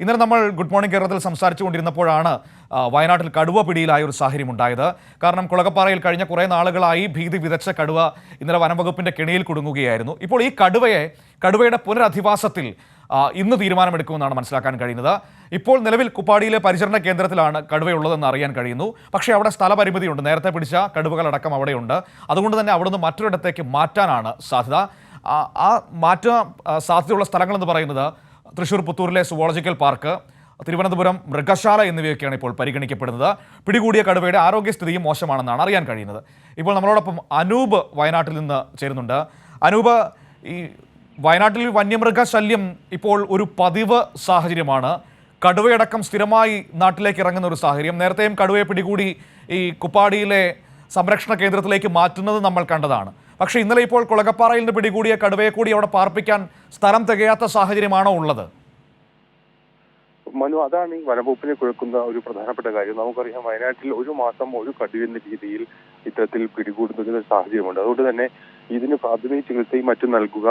ഇന്നലെ നമ്മൾ good morning കേരളത്തിൽ സംസാരിച്ചു കൊണ്ടിരുന്നപ്പോഴാണ് വയനാട്ടിൽ കടുവ പിടിയിലായ ഒരു സാഹചര്യം ഉണ്ടായത്. കാരണം കുളകപ്പാറയിൽ കഴിഞ്ഞ കുറേ നാളുകളായി ഭീതി വിതച്ച കടുവ ഇന്നലെ വനംവകുപ്പിന്റെ കെണിയിൽ കുടുങ്ങുകയായിരുന്നു. ഇപ്പോൾ ഈ കടുവയെ കടുവയുടെ പുനരധിവാസത്തിൽ ഇന്ന് തീരുമാനമെടുക്കുമെന്നാണ് മനസ്സിലാക്കാൻ കഴിയുന്നത്. ഇപ്പോൾ നിലവിൽ കുപ്പാടിയിലെ പരിചരണ കേന്ദ്രത്തിലാണ് കടുവയുള്ളതെന്ന് അറിയാൻ കഴിയുന്നു. പക്ഷേ അവിടെ സ്ഥലപരിമിതിയുണ്ട്. നേരത്തെ പിടിച്ച കടുവകളടക്കം അവിടെയുണ്ട്. അതുകൊണ്ട് തന്നെ അവിടുന്ന് മറ്റൊരിടത്തേക്ക് മാറ്റാനാണ് സാധ്യത. ആ, മാറ്റ സാധ്യതയുള്ള സ്ഥലങ്ങളെന്ന് പറയുന്നത് തൃശ്ശൂർ പുത്തൂരിലെ സുവോളജിക്കൽ പാർക്ക് തിരുവനന്തപുരം മൃഗശാല എന്നിവയൊക്കെയാണ് ഇപ്പോൾ പരിഗണിക്കപ്പെടുന്നത്. പിടികൂടിയ കടുവയുടെ ആരോഗ്യസ്ഥിതിയും മോശമാണെന്നാണ് അറിയാൻ കഴിയുന്നത്. ഇപ്പോൾ നമ്മളോടൊപ്പം അനൂപ് വയനാട്ടിൽ നിന്ന് ചേരുന്നുണ്ട്. അനൂപ് ഈ വയനാട്ടിൽ വന്യമൃഗ ശല്യം ഇപ്പോൾ ഒരു പതിവ് സാഹചര്യമാണ്. കടുവയടക്കം സ്ഥിരമായി നാട്ടിലേക്ക് ഇറങ്ങുന്ന ഒരു സാഹചര്യം. നേരത്തെയും കടുവയെ പിടികൂടി ഈ കുപ്പാടിയിലെ സംരക്ഷണ കേന്ദ്രത്തിലേക്ക് മാറ്റുന്നത് നമ്മൾ കണ്ടതാണ്. പക്ഷേ ഇന്നലെ ഇപ്പോൾ കുളകപ്പാറയിൽ നിന്ന് പിടികൂടിയ കടുവയെ കൂടി അവിടെ പാർപ്പിക്കാൻ സ്ഥലം തികയാത്ത സാഹചര്യമാണോ ഉള്ളത്? മനു അതാണ് ഈ വനംവകുപ്പിനെ കുഴക്കുന്ന ഒരു പ്രധാനപ്പെട്ട കാര്യം. നമുക്കറിയാം വയനാട്ടിൽ ഒരു മാസം ഒരു കടുവെന്ന രീതിയിൽ ഇത്തരത്തിൽ പിടികൂടുന്ന ഒരു സാഹചര്യമുണ്ട്. അതുകൊണ്ട് തന്നെ ഇതിന് പ്രാഥമിക ചികിത്സയും മറ്റും നൽകുക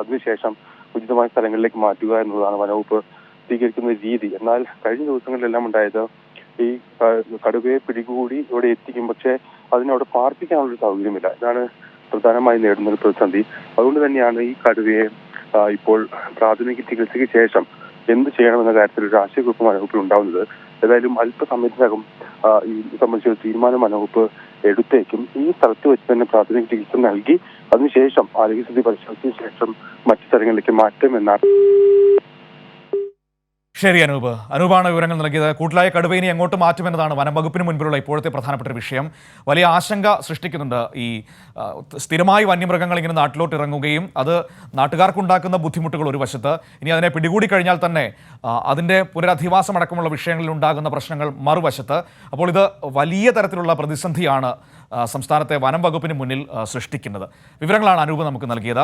അതിനുശേഷം ഉചിതമായ സ്ഥലങ്ങളിലേക്ക് മാറ്റുക എന്നുള്ളതാണ് വനവകുപ്പ് സ്വീകരിക്കുന്ന രീതി. എന്നാൽ കഴിഞ്ഞ ദിവസങ്ങളിലെല്ലാം ഉണ്ടായത് ഈ കടുവയെ പിടികൂടി ഇവിടെ എത്തിക്കും പക്ഷേ അതിനവിടെ പാർപ്പിക്കാനുള്ള സൗകര്യമില്ല. ഇതാണ് പ്രധാനമായി നേടുന്ന ഒരു പ്രതിസന്ധി അതുകൊണ്ട് തന്നെയാണ് ഈ കടുവയെ ഇപ്പോൾ പ്രാഥമിക ചികിത്സയ്ക്ക് ശേഷം എന്ത് ചെയ്യണമെന്ന കാര്യത്തിൽ ഒരു ആശയക്കുഴപ്പം വനവകുപ്പിൽ ഉണ്ടാവുന്നത്. ഏതായാലും അല്പസമയത്തിനകം ഈ സംബന്ധിച്ച തീരുമാനം വനവകുപ്പ് എടുത്തേക്കും. ഈ സ്ഥലത്ത് വെച്ച് തന്നെ പ്രാഥമിക ചികിത്സ നൽകി അതിനുശേഷം ആരോഗ്യസ്ഥിതി പരിശോധിച്ചതിന് ശേഷം മറ്റു സ്ഥലങ്ങളിലേക്ക് മാറ്റുമെന്നാണ് ശരി അനൂപ്. അനൂപാണ് വിവരങ്ങൾ നൽകിയത്. കൂട്ടിലായ കടുവയിനെ എങ്ങോട്ട് മാറ്റുമെന്നതാണ് വനം വകുപ്പിന് മുൻപിലുള്ള ഇപ്പോഴത്തെ പ്രധാനപ്പെട്ട വിഷയം. വലിയ ആശങ്ക സൃഷ്ടിക്കുന്നുണ്ട് ഈ സ്ഥിരമായി വന്യമൃഗങ്ങൾ ഇങ്ങനെ നാട്ടിലോട്ട് ഇറങ്ങുകയും അത് നാട്ടുകാർക്കുണ്ടാക്കുന്ന ബുദ്ധിമുട്ടുകൾ ഒരു വശത്ത്. ഇനി അതിനെ പിടികൂടി കഴിഞ്ഞാൽ തന്നെ അതിന്റെ പുനരധിവാസം അടക്കമുള്ള വിഷയങ്ങളിൽ ഉണ്ടാകുന്ന പ്രശ്നങ്ങൾ മറുവശത്ത്. അപ്പോൾ ഇത് വലിയ തരത്തിലുള്ള പ്രതിസന്ധിയാണ് സംസ്ഥാനത്തെ വനം വകുപ്പിന് മുന്നിൽ സൃഷ്ടിക്കുന്നത്. വിവരങ്ങളാണ് അനൂപ് നമുക്ക് നൽകിയത്.